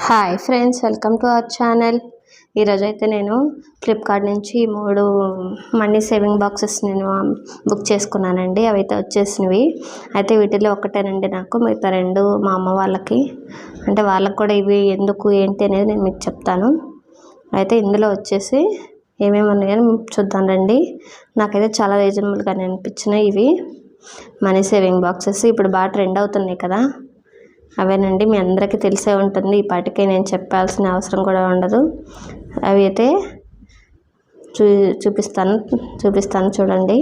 Hi friends welcome to our channel ఈరోజు అయితే నేను ఫ్లిప్కార్ట్ నుంచి మూడు మనీ సేవింగ్ బాక్సెస్ నేను um, బుక్ చేసుకున్నానండి. అవి అయితే వచ్చేసినవి. అయితే వీటిలో ఒకటేనండి నాకు. మిగతా రెండు మా అమ్మ వాళ్ళకి. అంటే వాళ్ళకి కూడా ఇవి ఎందుకు ఏంటి అనేది నేను మీకు చెప్తాను. అయితే ఇందులో వచ్చేసి ఏమేమి ఉన్నాయని చూద్దాం రండి. నాకైతే చాలా రీజనబుల్గా అనిపించినాయి ఇవి. మనీ సేవింగ్ బాక్సెస్ ఇప్పుడు బాగా ట్రెండ్ అవుతున్నాయి కదా. అవేనండి మీ అందరికీ తెలిసే ఉంటుంది. ఈ పాటికే నేను చెప్పాల్సిన అవసరం కూడా ఉండదు. అవి అయితే చూ చూపిస్తాను చూపిస్తాను చూడండి.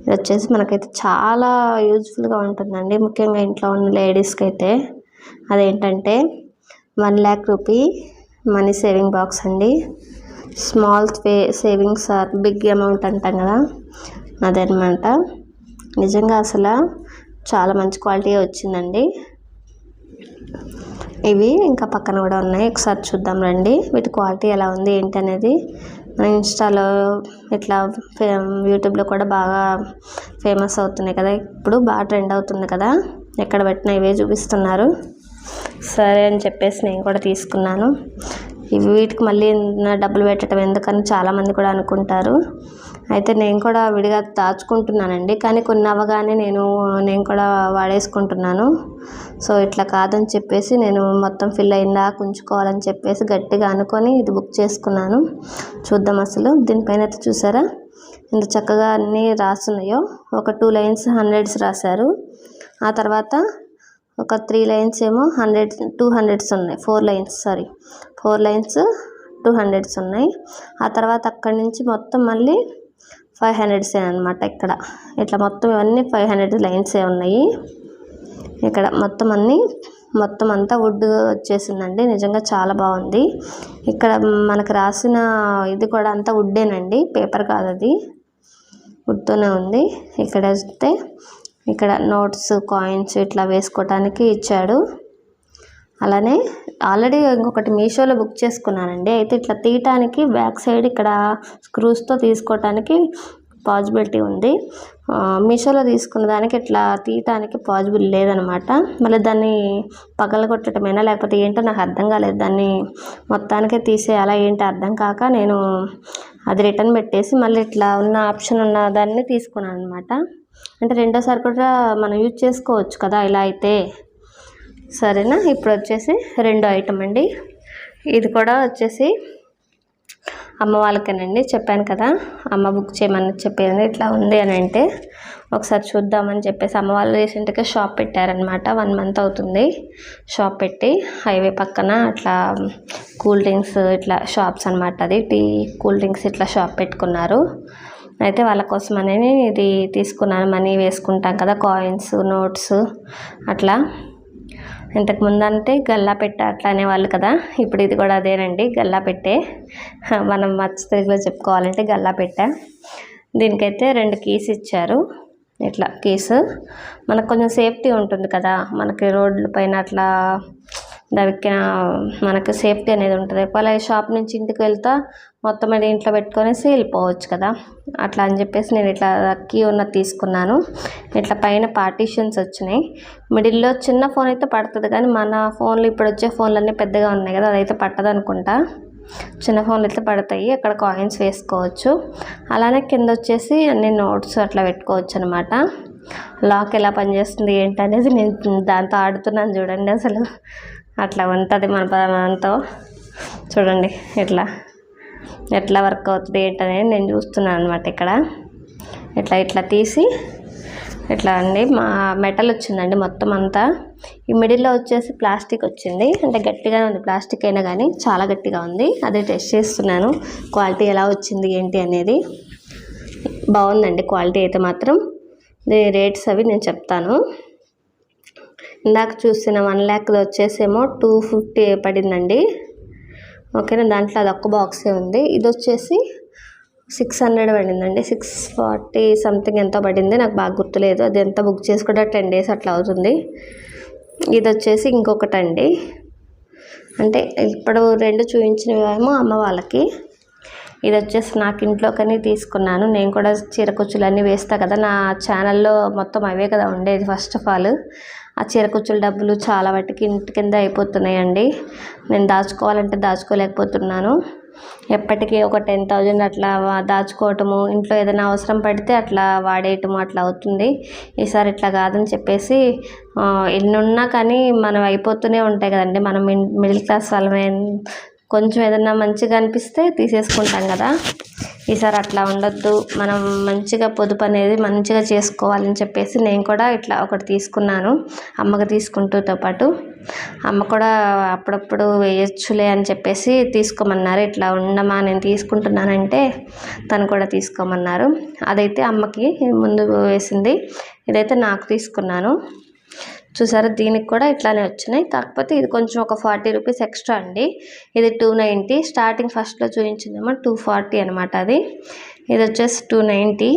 ఇది వచ్చేసి మనకైతే చాలా యూజ్ఫుల్గా ఉంటుందండి. ముఖ్యంగా ఇంట్లో ఉన్న లేడీస్కి అయితే అదేంటంటే one lakh rupee money saving box అండి. Small pay savings or big amount అంటాం కదా అదనమాట. నిజంగా అసలు చాలా మంచి క్వాలిటీ వచ్చిందండి. ఇవి ఇంకా పక్కన కూడా ఉన్నాయి. ఒకసారి చూద్దాం రండి. వీటి క్వాలిటీ ఎలా ఉంది ఏంటి అనేది. మన ఇన్స్టాలో ఇట్లా యూట్యూబ్లో కూడా బాగా ఫేమస్ అవుతున్నాయి కదా. ఇప్పుడు బాగా ట్రెండ్ అవుతుంది కదా. ఎక్కడ పెట్టినా ఇవే చూపిస్తున్నారు. సరే అని చెప్పేసి నేను కూడా తీసుకున్నాను. ఇవి వీటికి మళ్ళీ డబ్బులు పెట్టడం ఎందుకని చాలామంది కూడా అనుకుంటారు. అయితే నేను కూడా విడిగా దాచుకుంటున్నానండి. కానీ కొన్ని అవ్వగానే నేను నేను కూడా వాడేసుకుంటున్నాను. సో ఇట్లా కాదని చెప్పేసి నేను మొత్తం ఫిల్ అయిందా ఉంచుకోవాలని చెప్పేసి గట్టిగా అనుకొని ఇది బుక్ చేసుకున్నాను. చూద్దాం అసలు. దీనిపైన అయితే చూసారా? ఇంత చక్కగా అన్నీ రాస్తున్నాయో ఒక టూ లైన్స్ హండ్రెడ్స్ రాశారు. ఆ తర్వాత ఒక త్రీ లైన్స్ ఏమో హండ్రెడ్ టూ హండ్రెడ్స్ ఉన్నాయి. Four lines sorry. Four lines two hundreds ఉన్నాయి. ఆ తర్వాత అక్కడి నుంచి మొత్తం మళ్ళీ ఫైవ్ హండ్రెడ్సే అనమాట ఇక్కడ. ఇట్లా మొత్తం ఇవన్నీ ఫైవ్ హండ్రెడ్ లైన్సే ఉన్నాయి. ఇక్కడ మొత్తం అన్నీ మొత్తం అంతా వుడ్ వచ్చేసిందండి. నిజంగా చాలా బాగుంది. ఇక్కడ మనకు రాసిన ఇది కూడా అంతా వుడ్డేనండి పేపర్ కాదు అది. వుడ్తోనే ఉంది. ఇక్కడ వస్తే ఇక్కడ నోట్స్ కాయిన్స్ ఇట్లా వేసుకోవటానికి ఇచ్చాడు. అలానే ఆల్రెడీ ఇంకొకటి మీషోలో బుక్ చేసుకున్నానండి. అయితే ఇట్లా తీయటానికి బ్యాక్ సైడ్ ఇక్కడ స్క్రూస్తో తీసుకోవటానికి పాజిబిలిటీ ఉంది. మీషోలో తీసుకున్న దానికి ఇట్లా తీయటానికి పాజిబుల్ లేదనమాట. మళ్ళీ దాన్ని పగలగొట్టడమేనా లేకపోతే ఏంటో నాకు అర్థం కాలేదు. దాన్ని మొత్తానికే తీసేయాలా ఏంటి అర్థం కాక నేను అది రిటర్న్ పెట్టేసి మళ్ళీ ఇట్లా ఉన్న ఆప్షన్ ఉన్న దాన్ని తీసుకున్నాను అనమాట అంటే రెండోసారి కూడా మనం యూజ్ చేసుకోవచ్చు కదా ఇలా అయితే. సరేనా? ఇప్పుడు వచ్చేసి రెండో ఐటమ్ అండి. ఇది కూడా వచ్చేసి అమ్మ వాళ్ళకేనండి. చెప్పాను కదా అమ్మ బుక్ చేయమని చెప్పేది ఇట్లా ఉంది అని అంటే ఒకసారి చూద్దామని చెప్పేసి అమ్మ వాళ్ళు రీసెంట్గా షాప్ పెట్టారనమాట వన్ మంత్ అవుతుంది షాప్ పెట్టి. హైవే పక్కన అట్లా కూల్ డ్రింక్స్ ఇట్లా షాప్స్ అనమాట అది. టీ కూల్ డ్రింక్స్ ఇట్లా షాప్ పెట్టుకున్నారు. అయితే వాళ్ళ కోసం అనేది ఇది తీసుకున్నాను. మనీ వేసుకుంటాం కదా కాయిన్స్ నోట్స్ అట్లా. ఇంతకు ముందు అంటే గల్లా పెట్ట అట్లా అనేవాళ్ళు కదా ఇప్పుడు ఇది కూడా అదేనండి గల్లా పెట్టే. మనం మచ్చ తెలుగులో చెప్పుకోవాలంటే గల్లా పెట్ట. దీనికైతే రెండు కీస్ ఇచ్చారు. ఇట్లా కీస్. మనకు కొంచెం సేఫ్టీ ఉంటుంది కదా మనకి రోడ్ల పైన అట్లా దానికి మనకు సేఫ్టీ అనేది ఉంటుంది. అలాగే షాప్ నుంచి ఇంటికి వెళ్తా మొత్తం అది ఇంట్లో పెట్టుకొనేసి వెళ్ళిపోవచ్చు కదా. అట్లా అని చెప్పేసి నేను ఇట్లా కీ ఉన్నది తీసుకున్నాను. ఇట్లా పైన పార్టీషన్స్ వచ్చినాయి. మిడిల్లో చిన్న ఫోన్ అయితే పడుతుంది కానీ మన ఫోన్లు ఇప్పుడు వచ్చే ఫోన్లు అన్నీ పెద్దగా ఉన్నాయి కదా అదైతే పట్టదు అనుకుంటా. చిన్న ఫోన్లు అయితే పడతాయి. అక్కడ కాయిన్స్ వేసుకోవచ్చు. అలానే కింద వచ్చేసి అన్ని నోట్స్ అట్లా పెట్టుకోవచ్చు అనమాట లాక్ ఎలా పనిచేస్తుంది ఏంటనేది నేను దాంతో ఆడుతున్నాను చూడండి అసలు. అట్లా ఉంటుంది మన పదంతో చూడండి ఇట్లా ఎట్లా వర్క్ అవుతుంది ఏంటనేది నేను చూస్తున్నాను అనమాట ఇక్కడ. ఇట్లా ఇట్లా తీసి ఇట్లా అండి. మా మెటల్ వచ్చిందండి మొత్తం అంతా. ఈ మిడిల్లో వచ్చేసి ప్లాస్టిక్ వచ్చింది. అంటే గట్టిగానే ఉంది ప్లాస్టిక్ అయినా కానీ చాలా గట్టిగా ఉంది. అదే టెస్ట్ చేస్తున్నాను క్వాలిటీ ఎలా వచ్చింది ఏంటి అనేది. బాగుందండి క్వాలిటీ అయితే మాత్రం. రేట్స్ అవి నేను చెప్తాను. ఇందాక చూసిన వన్ ల్యాక్ది వచ్చేసేమో టూ ఫిఫ్టీ పడిందండి. ఓకేనా? దాంట్లో అది ఒక్క బాక్సే ఉంది. ఇది వచ్చేసి సిక్స్ హండ్రెడ్ పడిందండి. సిక్స్ ఫార్టీ సంథింగ్ ఎంతో పడింది. నాకు బాగా గుర్తులేదు. అది ఎంత బుక్ చేసుకుంటే టెన్ డేస్ అట్లా అవుతుంది. ఇది వచ్చేసి ఇంకొకటి అండి అంటే ఇప్పుడు రెండు చూపించినవేమో అమ్మ వాళ్ళకి. ఇది వచ్చేసి నాకు ఇంట్లోకని తీసుకున్నాను. నేను కూడా చీర కుచ్చులు అన్నీ వేస్తా కదా. నా ఛానల్లో మొత్తం అవే కదా ఉండేది ఫస్ట్ ఆఫ్ ఆల్ ఆ చీరకుచ్చుల డబ్బులు చాలా వాటికి ఇంటి కింద అయిపోతున్నాయండి. నేను దాచుకోవాలంటే దాచుకోలేకపోతున్నాను. ఎప్పటికీ ఒక టెన్ థౌజండ్ అట్లా దాచుకోవటము ఇంట్లో ఏదైనా అవసరం పడితే అట్లా వాడేయటము అట్లా అవుతుంది. ఈసారి ఇట్లా కాదని చెప్పేసి ఎన్ని ఉన్నా కానీ మనం అయిపోతూనే ఉంటాయి కదండి. మనం మిడిల్ క్లాస్ వాళ్ళమే. కొంచెం ఏదైనా మంచిగా అనిపిస్తే తీసేసుకుంటాం కదా. ఈసారి అట్లా ఉండొద్దు. మనం మంచిగా పొదుపు అనేది మంచిగా చేసుకోవాలని చెప్పేసి నేను కూడా ఇట్లా ఒకటి తీసుకున్నాను. అమ్మకి తీసుకుంటూతో పాటు. అమ్మ కూడా అప్పుడప్పుడు వేయచ్చులే అని చెప్పేసి తీసుకోమన్నారు. ఇట్లా ఉండమా నేను తీసుకుంటున్నానంటే తను కూడా తీసుకోమన్నారు. అదైతే అమ్మకి ముందు వేసింది. ఇదైతే నాకు తీసుకున్నాను. చూసారా? దీనికి కూడా ఇట్లానే వచ్చినాయి. కాకపోతే ఇది కొంచెం ఒక ఫార్టీ రూపీస్ ఎక్స్ట్రా అండి. ఇది టూ నైంటీ. స్టార్టింగ్ ఫస్ట్లో చూపించిందేమో టూ ఫార్టీ అనమాట అది. ఇది వచ్చేసి టూ నైంటీ.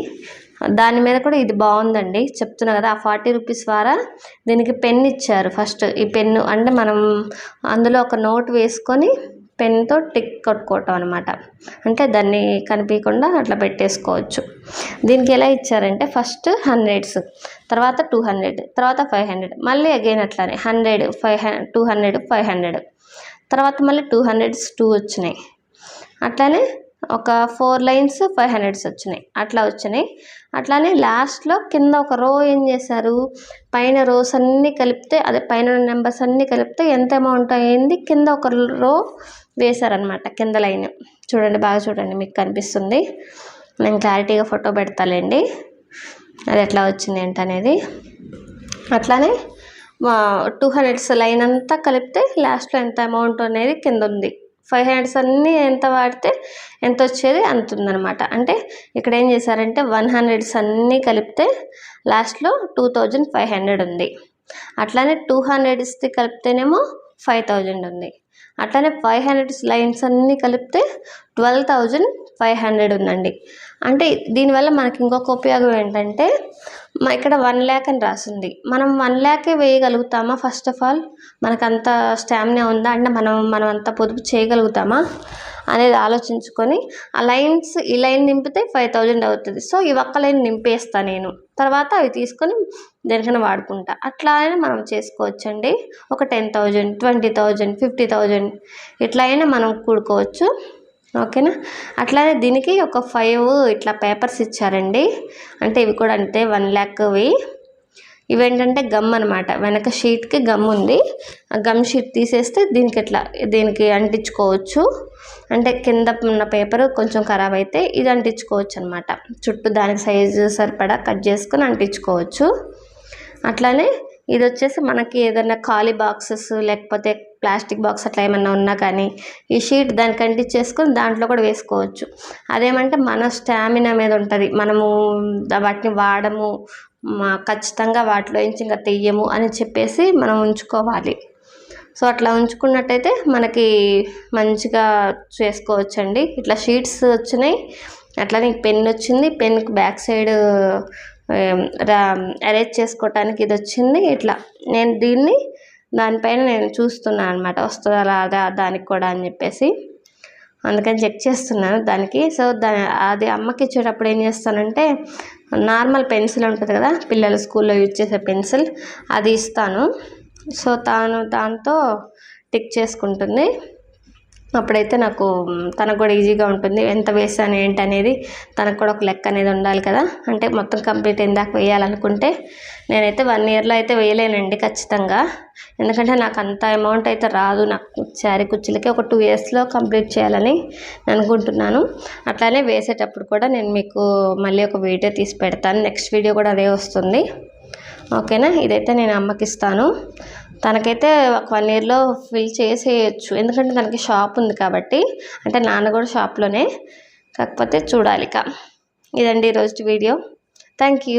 దాని మీద కూడా ఇది బాగుందండి. చెప్తున్నా కదా ఆ ఫార్టీ రూపీస్ ద్వారా దీనికి పెన్ ఇచ్చారు ఫస్ట్. ఈ పెన్ను అంటే మనం అందులో ఒక నోట్ వేసుకొని పెన్తో టిక్ కొట్టుకోవటం అనమాట అంటే దాన్ని కనిపించకుండా అట్లా పెట్టేసుకోవచ్చు. దీనికి ఎలా ఇచ్చారంటే ఫస్ట్ హండ్రెడ్స్ తర్వాత టూ హండ్రెడ్ తర్వాత ఫైవ్ హండ్రెడ్ మళ్ళీ అగైన్ అట్లానే hundred five two hundred five hundred. తర్వాత మళ్ళీ టూ హండ్రెడ్స్ టూ వచ్చినాయి. అట్లానే ఒక ఫోర్ లైన్స్ ఫైవ్ హండ్రెడ్స్ వచ్చినాయి. అట్లా వచ్చినాయి. అట్లానే లాస్ట్లో కింద ఒక రో ఏం చేశారు? పైన రోస్ అన్నీ కలిపితే అదే పైన నెంబర్స్ అన్నీ కలిపితే ఎంత అమౌంట్ అయింది? కింద ఒక రో వేశారనమాట కింద లైన్. చూడండి బాగా చూడండి మీకు కనిపిస్తుంది. నేను క్లారిటీగా ఫోటో పెడతాలేండి. అది ఎట్లా వచ్చింది ఏంటనేది. అట్లానే టూ హండ్రెడ్స్ లైన్ అంతా కలిపితే లాస్ట్లో ఎంత అమౌంట్ అనేది కింద ఉంది. ఫైవ్ హండ్రెడ్స్ అన్నీ ఎంత వాడితే ఎంత వచ్చేది అంత ఉందనమాట అంటే ఇక్కడ ఏం చేశారంటే వన్ హండ్రెడ్స్ అన్నీ కలిపితే లాస్ట్లో టూ థౌజండ్ ఫైవ్ హండ్రెడ్ ఉంది. అట్లానే టూ హండ్రెడ్స్ది కలిపితేనేమో ఫైవ్ థౌజండ్ ఉంది. అట్లానే ఫైవ్ హండ్రెడ్స్ లైన్స్ అన్నీ కలిపితే ట్వెల్వ్ థౌజండ్ ఫైవ్ హండ్రెడ్ ఉందండి. అంటే దీనివల్ల మనకి ఇంకొక ఉపయోగం ఏంటంటే ఇక్కడ వన్ ల్యాక్ అని రాసింది. మనం వన్ ల్యాకే వేయగలుగుతామా? ఫస్ట్ ఆఫ్ ఆల్ మనకు అంత స్టామినా ఉందా? అంటే మనం మనం అంత పొదుపు చేయగలుగుతామా? అనేది ఆలోచించుకొని ఆ లైన్స్ ఈ లైన్ నింపితే ఫైవ్ థౌజండ్ అవుతుంది. సో ఈ ఒక్క లైన్ నింపేస్తా నేను. తర్వాత అవి తీసుకొని దేనికైనా వాడుకుంటా. అట్లా అయినా మనం చేసుకోవచ్చండి. ఒక ten thousand twenty thousand fifty thousand ఇట్లా అయినా మనం కూడుకోవచ్చు. ఓకేనా? అట్లానే దీనికి ఒక ఫైవ్ ఇట్లా పేపర్స్ ఇచ్చారండి. అంటే ఇవి కూడా అంతే వన్ ల్యాక్వి ఇవేంటంటే గమ్ అనమాట వెనక షీట్కి గమ్ ఉంది. ఆ గమ్ షీట్ తీసేస్తే దీనికి ఇట్లా దీనికి అంటించుకోవచ్చు. అంటే కింద ఉన్న పేపర్ కొంచెం ఖరాబ్ అయితే ఇది అంటించుకోవచ్చు అనమాట చుట్టూ దానికి సైజు సరిపడా కట్ చేసుకొని అంటించుకోవచ్చు. అట్లానే ఇది వచ్చేసి మనకి ఏదైనా ఖాళీ బాక్సెస్ లేకపోతే ప్లాస్టిక్ బాక్స్ అట్లా ఏమన్నా ఉన్నా కానీ ఈ షీట్ దానికి అంటించేసుకొని దాంట్లో కూడా వేసుకోవచ్చు. అదేమంటే మన స్టామినా మీద ఉంటుంది. మనము వాటిని వాడము ఖచ్చితంగా వాటిలో నుంచి ఇంకా తెయ్యము అని చెప్పేసి మనం ఉంచుకోవాలి. సో అట్లా ఉంచుకున్నట్టయితే మనకి మంచిగా చేసుకోవచ్చండి. ఇట్లా షీట్స్ వచ్చినాయి. అట్లానే పెన్ వచ్చింది. పెన్కి బ్యాక్ సైడ్ అరేంజ్ చేసుకోవటానికి ఇది వచ్చింది. ఇట్లా నేను దీన్ని దానిపైన నేను చూస్తున్నాను అనమాట వస్తుందా రాదా? దానికి కూడా అని చెప్పేసి అందుకని చెక్ చేస్తున్నాను దానికి. సో దా అది అమ్మకి ఇచ్చేటప్పుడు ఏం చేస్తానంటే నార్మల్ పెన్సిల్ ఉంటుంది కదా పిల్లలు స్కూల్లో యూజ్ చేసే పెన్సిల్ అది ఇస్తాను. సో తాను దాంతో టిక్ చేసుకుంటుంది. అప్పుడైతే నాకు తనకు కూడా ఈజీగా ఉంటుంది. ఎంత వేసాను ఏంటి అనేది తనకు కూడా ఒక లెక్క అనేది ఉండాలి కదా. అంటే మొత్తం కంప్లీట్ ఇందాక వేయాలనుకుంటే నేనైతే వన్ ఇయర్లో అయితే వేయలేనండి ఖచ్చితంగా. ఎందుకంటే నాకు అంత అమౌంట్ అయితే రాదు. నాకు శారీ కుర్చీలకి ఒక టూ ఇయర్స్లో కంప్లీట్ చేయాలని అనుకుంటున్నాను. అట్లానే వేసేటప్పుడు కూడా నేను మీకు మళ్ళీ ఒక వీడియో తీసి పెడతాను. నెక్స్ట్ వీడియో కూడా అదే వస్తుంది. ఓకేనా? ఇదైతే నేను అమ్మకి ఇస్తాను తనకైతే ఒక వన్ ఇయర్లో ఫిల్ చేసేయచ్చు. ఎందుకంటే తనకి షాప్ ఉంది కాబట్టి అంటే నాన్న కూడా షాప్లోనే. కాకపోతే చూడాలి ఇక ఇదండి ఈరోజు వీడియో. Thank you.